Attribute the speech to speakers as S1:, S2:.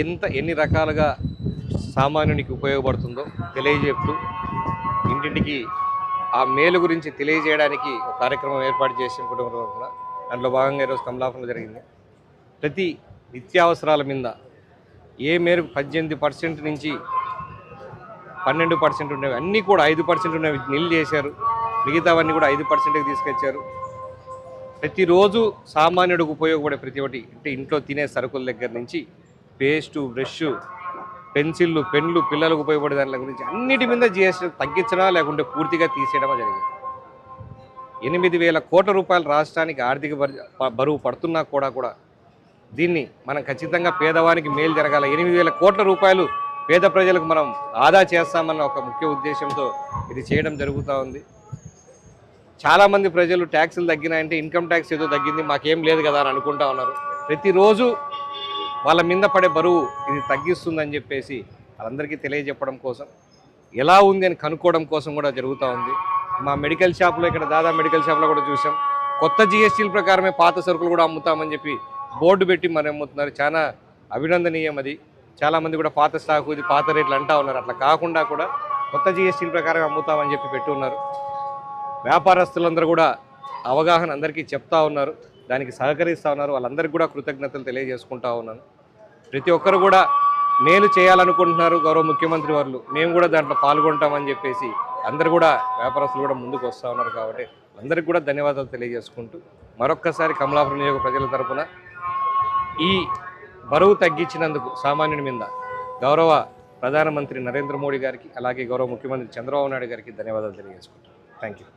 S1: ఎంత ఎన్ని రకాలుగా సామాన్యునికి ఉపయోగపడుతుందో తెలియజెప్తూ ఇంటింటికి ఆ మేలు గురించి తెలియజేయడానికి ఒక కార్యక్రమం ఏర్పాటు చేసిన కుటుంబం దాంట్లో భాగంగా ఈరోజు కమలాపంలో జరిగింది. ప్రతి నిత్యావసరాల మీద ఏ మేరకు పద్దెనిమిది పర్సెంట్ నుంచి పన్నెండు పర్సెంట్ ఉండేవి అన్నీ కూడా ఐదు పర్సెంట్ ఉన్నవి నిల్ చేశారు. మిగతావన్నీ కూడా ఐదు పర్సెంట్కి తీసుకొచ్చారు. ప్రతిరోజు సామాన్యుడికి ఉపయోగపడే ప్రతి ఒక్కటి అంటే ఇంట్లో తినే సరుకుల దగ్గర నుంచి పేస్టు బ్రష్ పెన్సిళ్ళు పెన్లు పిల్లలకు ఉపయోగపడే దాని గురించి అన్నిటి మీద జిఎస్టీ తగ్గించడా లేకుంటే పూర్తిగా తీసేయడమా జరిగింది. ఎనిమిది వేల కోట్ల రూపాయలు రాష్ట్రానికి ఆర్థిక ప- బరువు పడుతున్నా కూడా కూడా దీన్ని మనం ఖచ్చితంగా పేదవానికి మేలు జరగాల. ఎనిమిది వేల కోట్ల రూపాయలు పేద ప్రజలకు మనం ఆదా చేస్తామన్న ఒక ముఖ్య ఉద్దేశంతో ఇది చేయడం జరుగుతూ ఉంది. చాలామంది ప్రజలు ట్యాక్సులు తగ్గినాయంటే ఇన్కమ్ ట్యాక్స్ ఏదో తగ్గింది మాకేం లేదు కదా అని అనుకుంటా ఉన్నారు. ప్రతిరోజు వాళ్ళ మీద పడే బరువు ఇది తగ్గిస్తుందని చెప్పేసి వాళ్ళందరికీ తెలియజెప్పడం కోసం ఎలా ఉంది అని కనుక్కోవడం కోసం కూడా జరుగుతూ ఉంది. మా మెడికల్ షాప్లో ఇక్కడ దాదా మెడికల్ షాప్లో కూడా చూసాం. కొత్త జిఎస్టీల ప్రకారమే పాత సరుకులు కూడా అమ్ముతామని చెప్పి బోర్డు పెట్టి మరి అమ్ముతున్నారు. చాలా అభినందనీయం అది. చాలామంది కూడా పాత స్టాకు ఇది పాత రేట్లు అంటా ఉన్నారు. అట్లా కాకుండా కూడా కొత్త జిఎస్టీల ప్రకారం అమ్ముతామని చెప్పి పెట్టి ఉన్నారు వ్యాపారస్తులందరూ కూడా అవగాహన అందరికీ చెప్తా ఉన్నారు. దానికి సహకరిస్తూ ఉన్నారు. వాళ్ళందరికీ కూడా కృతజ్ఞతలు తెలియజేసుకుంటా ఉన్నాను. ప్రతి ఒక్కరు కూడా మేలు చేయాలనుకుంటున్నారు గౌరవ ముఖ్యమంత్రి వారు మేము కూడా దాంట్లో పాల్గొంటామని చెప్పేసి అందరు కూడా వ్యాపారస్తులు కూడా ముందుకు వస్తూ ఉన్నారు కాబట్టి అందరికీ కూడా ధన్యవాదాలు తెలియజేసుకుంటూ మరొక్కసారి కమలాపురం నియోజక ప్రజల తరఫున ఈ బరువు తగ్గించినందుకు సామాన్యుని మీద గౌరవ ప్రధానమంత్రి నరేంద్ర మోడీ గారికి అలాగే గౌరవ ముఖ్యమంత్రి చంద్రబాబు నాయుడు గారికి ధన్యవాదాలు తెలియజేసుకుంటాం థ్యాంక్ యూ